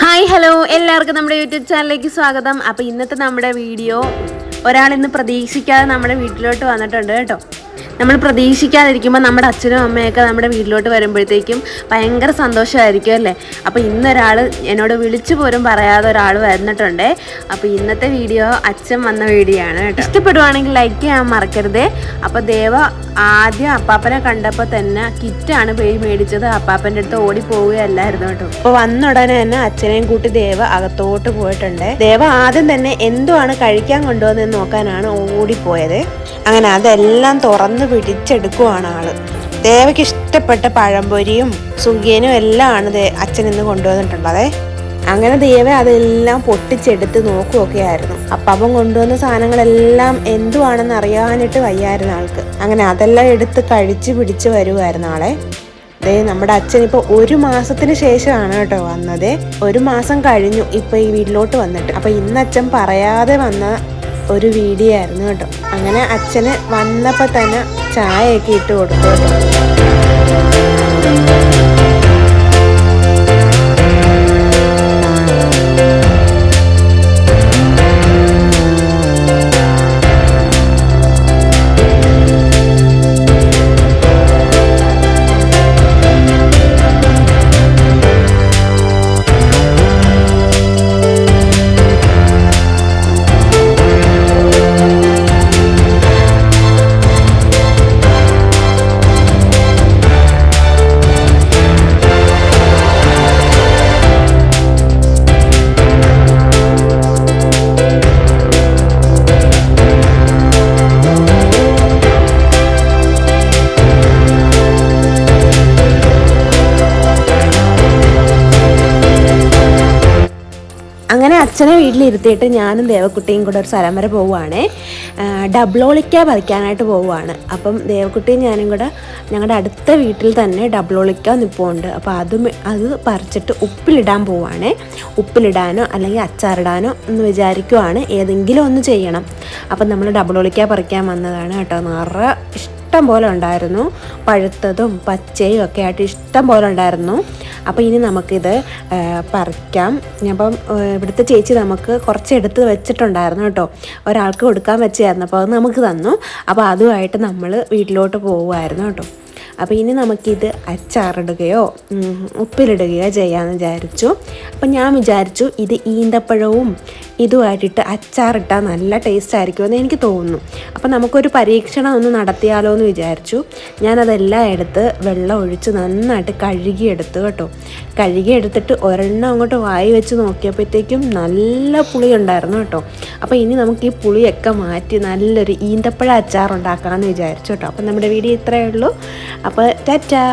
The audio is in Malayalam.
Hi hello. എല്ലാവർക്കും നമ്മുടെ യൂട്യൂബ് ചാനലിലേക്ക് സ്വാഗതം. അപ്പോൾ ഇന്നത്തെ നമ്മുടെ വീഡിയോ ഒരാളിന്ന് പ്രതീക്ഷിക്കാതെ നമ്മുടെ വീട്ടിലോട്ട് വന്നിട്ടുണ്ട് കേട്ടോ. നമ്മൾ പ്രതീക്ഷിക്കാതിരിക്കുമ്പോൾ നമ്മുടെ അച്ഛനും അമ്മയൊക്കെ നമ്മുടെ വീട്ടിലോട്ട് വരുമ്പോഴത്തേക്കും ഭയങ്കര സന്തോഷമായിരിക്കും അല്ലേ? അപ്പോൾ ഇന്നൊരാൾ എന്നോട് വിളിച്ചു പോലും പറയാതെ ഒരാൾ വന്നിട്ടുണ്ട്. അപ്പോൾ ഇന്നത്തെ വീഡിയോ അച്ഛൻ വന്ന വീഡിയോ ആണ് കേട്ടോ. ഇഷ്ടപ്പെടുവാണെങ്കിൽ ലൈക്ക് ചെയ്യാൻ മറക്കരുതേ. അപ്പോൾ ദേവ ആദ്യം അപ്പാപ്പനെ കണ്ടപ്പോൾ തന്നെ കിറ്റാണ് പേര് മേടിച്ചത്. അപ്പാപ്പന്റെ അടുത്ത് ഓടി പോവുകയല്ലായിരുന്നു കേട്ടോ. അപ്പോൾ വന്ന ഉടനെ തന്നെ അച്ഛനെയും കൂട്ടി ദേവ അകത്തോട്ട് പോയിട്ടുണ്ട്. ദേവ ആദ്യം തന്നെ എന്തുവാണ് കഴിക്കാൻ കൊണ്ടുവന്നതെന്ന് നോക്കാനാണ് ഓടിപ്പോയത്. അങ്ങനെ അതെല്ലാം തുറന്ന് പിടിച്ചെടുക്കുവാണ് ആൾ. ദേവയ്ക്ക് ഇഷ്ടപ്പെട്ട പഴംപൊരിയും സുഖിയനും എല്ലാം ആണ് അച്ഛൻ ഇന്ന് കൊണ്ടുവന്നിട്ടുള്ളത്. അങ്ങനെ ദേവ അതെല്ലാം പൊട്ടിച്ചെടുത്ത് നോക്കുകയൊക്കെ ആയിരുന്നു അപ്പം കൊണ്ടുവന്ന സാധനങ്ങളെല്ലാം എന്തുവാണെന്ന് അറിയാനായിട്ട് വയ്യായിരുന്നു ആൾക്ക്. അങ്ങനെ അതെല്ലാം എടുത്ത് കഴിച്ച് പിടിച്ച് വരുമായിരുന്നു ആളെ. ദേ നമ്മുടെ അച്ഛൻ ഇപ്പോൾ ഒരു മാസത്തിന് ശേഷമാണ് കേട്ടോ വന്നത്. ഒരു മാസം കഴിഞ്ഞു ഇപ്പോൾ ഈ വീട്ടിലോട്ട് വന്നിട്ട്. അപ്പോൾ ഇന്ന് അച്ഛൻ പറയാതെ വന്ന ഒരു വീഡിയോ ആയിരുന്നു കേട്ടോ. അങ്ങനെ അച്ഛന് വന്നപ്പോൾ തന്നെ ചായയൊക്കെ ഇട്ട് കൊടുത്തു കേട്ടോ. അച്ഛനെ വീട്ടിലിരുത്തിയിട്ട് ഞാനും ദേവക്കുട്ടിയും കൂടെ ഒരു സ്ഥലം വരെ പോവുകയാണേ. ഡബ്ലോളിക്ക പറിക്കാനായിട്ട് പോവുകയാണ്. അപ്പം ദേവക്കുട്ടിയും ഞാനും കൂടെ ഞങ്ങളുടെ അടുത്ത വീട്ടിൽ തന്നെ ഡബ്ലോളിക്ക നിൽപ്പുണ്ട് അപ്പോൾ അത് അത് പറിച്ചിട്ട് ഉപ്പിലിടാൻ പോവുകയാണേ. ഉപ്പിലിടാനോ അല്ലെങ്കിൽ അച്ചാറിടാനോ എന്ന് വിചാരിക്കുവാണ്. ഏതെങ്കിലും ഒന്ന് ചെയ്യണം. അപ്പം നമ്മൾ ഡബ്ലോളിക്ക പറിക്കാൻ വന്നതാണ് കേട്ടോ. നിറ ഇഷ്ടം. പോലെ ഉണ്ടായിരുന്നു. പഴുത്തതും പച്ചയും ഒക്കെ ആയിട്ട് ഇഷ്ടം പോലെ ഉണ്ടായിരുന്നു. അപ്പോൾ ഇനി നമുക്കിത് പറിക്കാം. അപ്പം ഇവിടുത്തെ ചേച്ചി നമുക്ക് കുറച്ച് എടുത്ത് വെച്ചിട്ടുണ്ടായിരുന്നു കേട്ടോ. ഒരാൾക്ക് കൊടുക്കാൻ വെച്ചായിരുന്നു. അപ്പോൾ അത് നമുക്ക് തന്നു. അപ്പോൾ അതുമായിട്ട് നമ്മൾ വീട്ടിലോട്ട് പോവുമായിരുന്നു കേട്ടോ. അപ്പോൾ ഇനി നമുക്കിത് അച്ചാറിടുകയോ ഉപ്പിലിടുകയോ ചെയ്യാമെന്ന് വിചാരിച്ചു. അപ്പോൾ ഞാൻ വിചാരിച്ചു ഇത് ഈന്തപ്പഴവും ഇതുമായിട്ടിട്ട് അച്ചാറിട്ടാൽ നല്ല ടേസ്റ്റ് ആയിരിക്കുമെന്ന് എനിക്ക് തോന്നുന്നു. അപ്പോൾ നമുക്കൊരു പരീക്ഷണം ഒന്ന് നടത്തിയാലോ എന്ന് വിചാരിച്ചു. ഞാനതെല്ലാം എടുത്ത് വെള്ളം ഒഴിച്ച് നന്നായിട്ട് കഴുകിയെടുത്തു കേട്ടോ. കഴുകിയെടുത്തിട്ട് ഒരെണ്ണം അങ്ങോട്ട് വായി വെച്ച് നോക്കിയപ്പോഴത്തേക്കും നല്ല പുളി ഉണ്ടായിരുന്നു കേട്ടോ. അപ്പോൾ ഇനി നമുക്ക് ഈ പുളിയൊക്കെ മാറ്റി നല്ലൊരു ഈന്തപ്പഴ അച്ചാർ ഉണ്ടാക്കാമെന്ന് വിചാരിച്ചു കേട്ടോ. അപ്പോൾ നമ്മുടെ വീഡിയോ ഇത്രയേ ഉള്ളൂ. അപ്പോൾ ടാറ്റാ.